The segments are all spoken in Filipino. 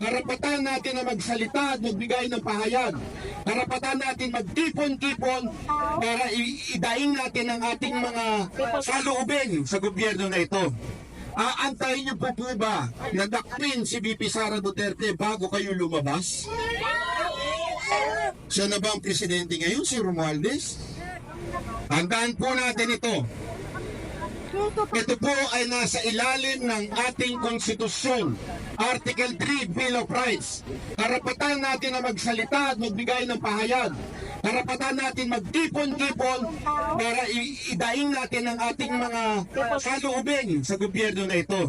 Karapatan natin na magsalita at magbigay ng pahayag. Karapatan natin magtipon-tipon para idaing natin ang ating mga saloobin sa gobyerno na ito. Aantayin niyo po po ba na dakpin si VP Sara Duterte bago kayo lumabas? Siya na ba ang presidente ngayon, si Romualdez? Tandaan po natin ito. Ito po ay nasa ilalim ng ating konstitusyon. Article 3, Bill of Rights. Karapatan natin na magsalita at magbigay ng pahayag. Karapatan natin magtipon-tipon para idaing natin ang ating mga saloobin sa gobyerno na ito.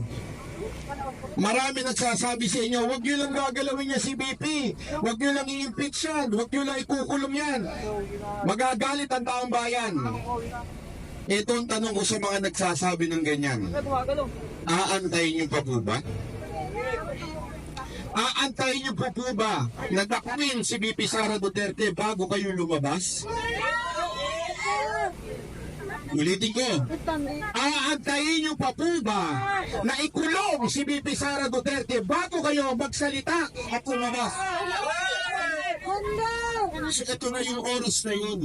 Marami nagsasabi sa inyo, huwag nyo lang gagalawin niya si BP. Huwag nyo lang i-impeach yan. Huwag nyo lang ikukulong yan. Magagalit ang taong bayan. Ito ang tanong ko sa mga nagsasabi ng ganyan. Aantayin niyo pa po ba? Aantayin niyo pa po ba na dakwin si BP Sara Duterte bago kayo lumabas? Ulitin ko. Aantayin niyo pa po ba na ikulong si BP Sara Duterte bago kayo magsalita at lumabas? Kasi ito na yung oras na yun.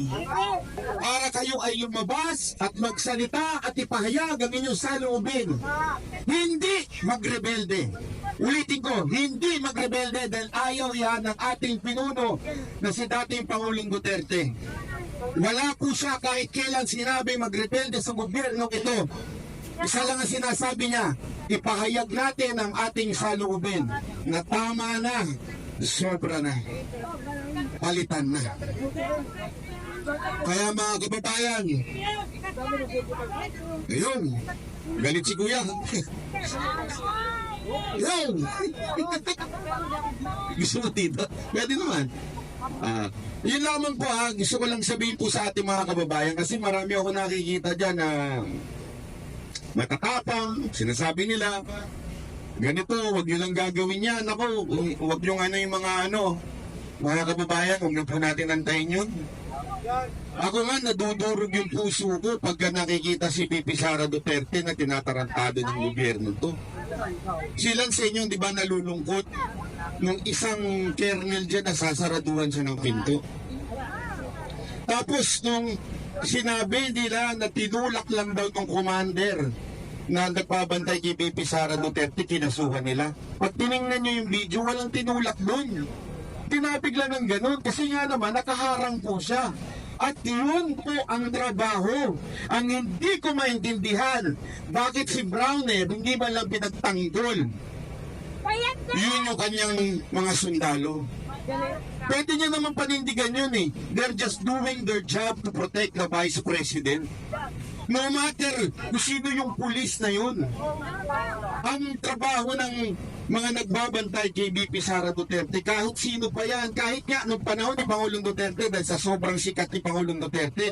Para kayo ay lumabas at magsalita at ipahayag ang inyong saloobin. Hindi magrebelde. Ulitin ko, hindi magrebelde dahil ayaw yan ng ating pinuno na si dating Pangulong Duterte. Wala po siya kahit kailan sinabi magrebelde sa gobyerno ito. Isa lang ang sinasabi niya, ipahayag natin ang ating saloobin na tama na, sobra na, palitan na. Kaya mga kababayan, ayun, galit si kuya. Ayun! Gusto mo tito? Pwede naman. Ah, yun lamang po ha, gusto ko lang sabihin po sa ating mga kababayan kasi marami ako nakikita dyan na matatapang, sinasabi nila, ganito, wag nyo lang gagawin yan. Ako, wag nyo ano yung mga ano, mga kababayan, huwag na po natin antayin yun. Ako nga, nadudurog yung puso ko pagka nakikita si Pipi Sara Duterte na tinatarantado ng gobyerno to. Silang sa inyo, di ba, nalulungkot nung isang kernel dyan nasasaraduhan siya ng pinto. Tapos nung sinabi nila na tinulak lang daw ng commander na nagpabantay kay BP Sara Duterte, kinasuhan nila. Pag tiningnan nyo yung video, walang tinulak doon. Tinapig lang ng ganun kasi nga naman nakaharang po siya. At yun po ang trabaho. Ang hindi ko maintindihan, bakit si Browner hindi man lang pinagtanggol. Yun yung kanyang mga sundalo. Pwede niya naman panindigan yun eh. They're just doing their job to protect the Vice President. No matter kung sino yung pulis na yun. Ang trabaho ng mga nagbabantay kay BP Sara Duterte, kahit sino pa yan, kahit nga nung panahon ni Pangulong Duterte, dahil sa sobrang sikat ni Pangulong Duterte,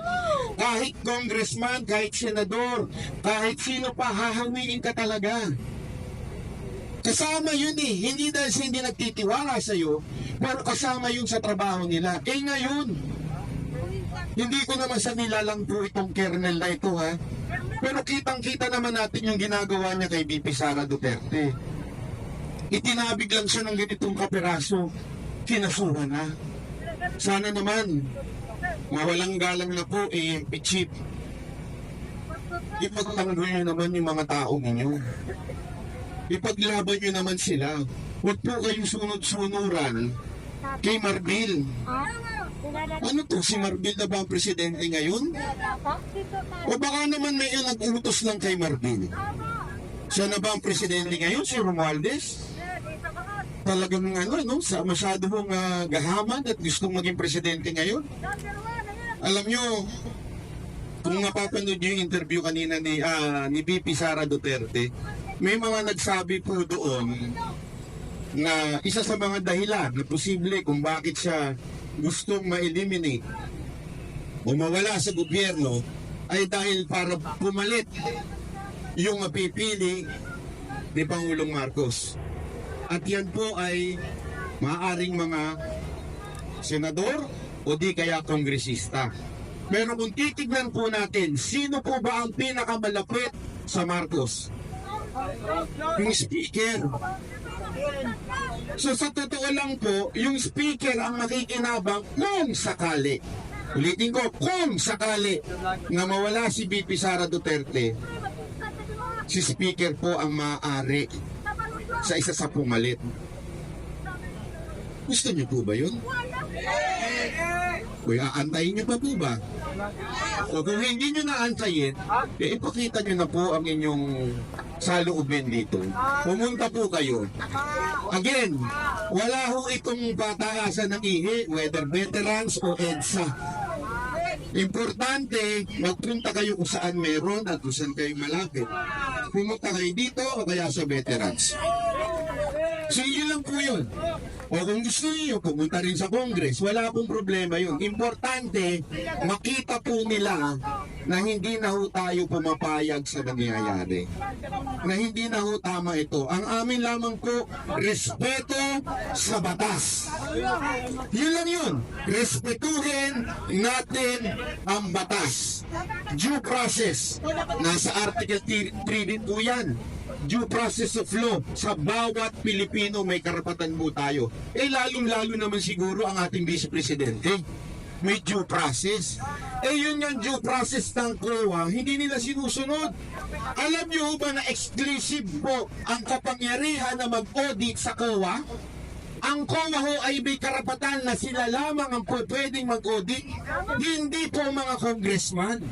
kahit congressman, kahit senador, kahit sino pa, hahawiin ka talaga. Kasama yun eh. Hindi dahil sa hindi nagtitiwala sa iyo, pero kasama yun sa trabaho nila. Eh ngayon, hindi ko naman sa nilalang po itong kernel na ito ha. Pero kitang-kita naman natin yung ginagawa niya kay BP Sara Duterte. Itinabig lang siya ng ganitong kapiraso. Kinasuhan na. Sana naman, mawalang galang na po, eh, pichip. Ipagtanggol niyo naman yung mga tao ninyo ipaglaban nyo naman sila. Huwag po kayong sunod-sunuran kay Marbil. Ano to, si Marbil na ba ang presidente ngayon? O baka naman may nag-utos lang kay Marbil. Siya na ba ang presidente ngayon, si Romualdez? Talagang ano, no, sa masyado mong ah, gahaman at gustong maging presidente ngayon? Alam nyo, kung napapanood nyo yung interview kanina ni, ah, ni BP Sara Duterte, may mga nagsabi po doon na isa sa mga dahilan na posible kung bakit siya gustong ma-eliminate o mawala sa gobyerno ay dahil para pumalit yung mapipili ni Pangulong Marcos. At yan po ay maaring mga senador o di kaya kongresista. Pero kung titignan po natin, sino po ba ang pinakamalapit sa Marcos? Yung speaker. So sa totoo lang po, yung speaker ang makikinabang kung sakali. Ulitin ko, kung sakali na mawala si BP Sara Duterte, si speaker po ang maaari sa isa sa pumalit. Gusto niyo po ba yun? Kuya, aantayin niyo pa po ba? O kung hindi niyo naantayin, eh, ipakita niyo na po ang inyong saloobin dito. Pumunta po kayo. Again, wala ho itong pataasan ng ihi, whether veterans o EDSA. Importante, magpunta kayo kung saan meron at kung saan kayo malapit. Pumunta kayo dito o kaya sa veterans. So lang po yun. O kung gusto niyo, pumunta rin sa Congress. Wala pong problema yun. Importante, makita po nila na hindi na ho tayo pumapayag sa nangyayari. Na hindi na ho tama ito. Ang amin lamang po, respeto sa batas. Yun lang yun. Respetuhin natin ang batas. Due process. Nasa Article 3 din po yan due process of law sa bawat Pilipino may karapatan po tayo. Eh lalong-lalo naman siguro ang ating Vice Presidente. May due process. Eh yun yung due process ng COA, hindi nila sinusunod. Alam niyo ba na exclusive po ang kapangyarihan na mag-audit sa COA? Ang COA ho ay may karapatan na sila lamang ang pwedeng mag-audit, hindi po mga congressman.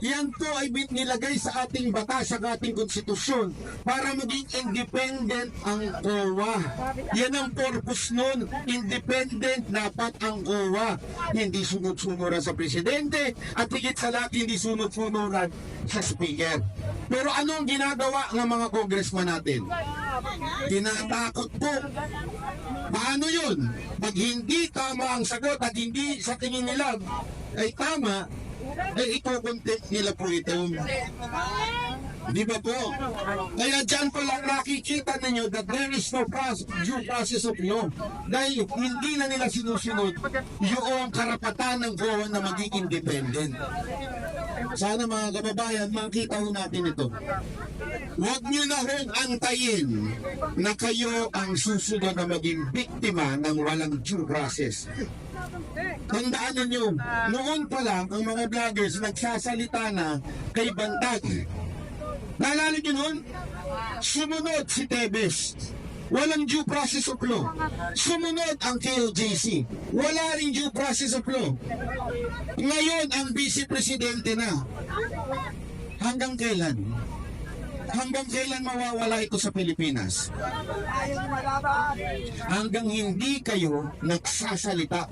Yan po ay nilagay sa ating batas, sa ating konstitusyon para maging independent ang COA. Yan ang purpose nun. Independent dapat ang COA. Hindi sunod-sunuran sa presidente at higit sa lahat hindi sunod-sunuran sa speaker. Pero anong ginagawa ng mga congressman natin? Tinatakot po. Paano yun? Pag hindi tama ang sagot at hindi sa tingin nila ay tama, eh iko-content nila po ito. Di ba po? Kaya dyan po lang nakikita ninyo that there is no process, due process of law. Dahil hindi na nila sinusunod yung karapatan ng COA na maging independent. Sana mga kababayan, makita natin ito. Huwag niyo na hong antayin na kayo ang susunod na maging biktima ng walang due process. Tandaan ninyo, noon pa lang ang mga vloggers nagsasalita na kay Bantag. Naalala niyo noon? Sumunod si Tebes. Walang due process of law. Sumunod ang KLJC. Wala rin due process of law. Ngayon, ang vice presidente na. Hanggang kailan? Hanggang kailan mawawala ito sa Pilipinas? Hanggang hindi kayo nagsasalita.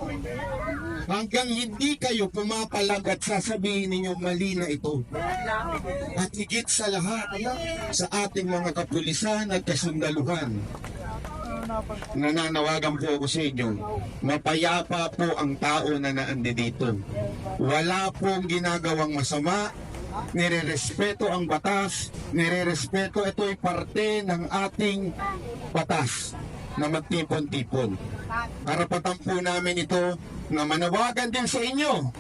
Hanggang hindi kayo pumapalag at sasabihin ninyo mali na ito. At higit sa lahat, sa ating mga kapulisan at kasundaluhan, nananawagan po ako sa inyo, mapayapa po ang tao na naandi dito. Wala pong ginagawang masama, nire-respeto ang batas, nire-respeto ito ay parte ng ating batas na magtipon-tipon. Karapatan po namin ito na manawagan din sa inyo.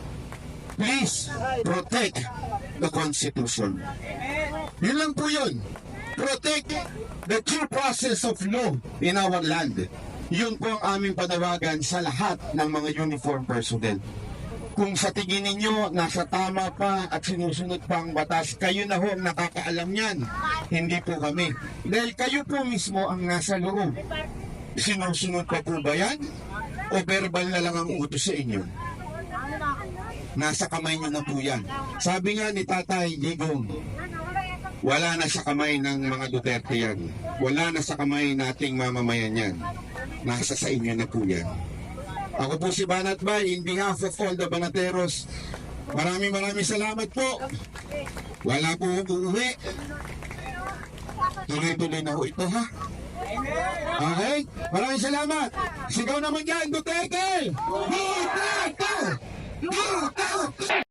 Please protect the Constitution. Yun lang po yun. Protect the due process of law in our land. Yun po ang aming panawagan sa lahat ng mga uniform personnel. Kung sa tingin ninyo nasa tama pa at sinusunod pa ang batas, kayo na ho ang nakakaalam yan. Hindi po kami. Dahil kayo po mismo ang nasa loob. Sinusunod pa po ba yan? O verbal na lang ang utos sa inyo? Nasa kamay nyo na po yan. Sabi nga ni Tatay Digong, wala na sa kamay ng mga Duterte yan. Wala na sa kamay nating mamamayan yan. Nasa sa inyo na po yan. Ako po si Banat Bay, in behalf of all the Banateros, maraming maraming salamat po. Wala po uuwi. Tuloy-tuloy na ho ito ha. Okay? Maraming salamat. Sigaw naman yan, Duterte! Duterte! Duterte!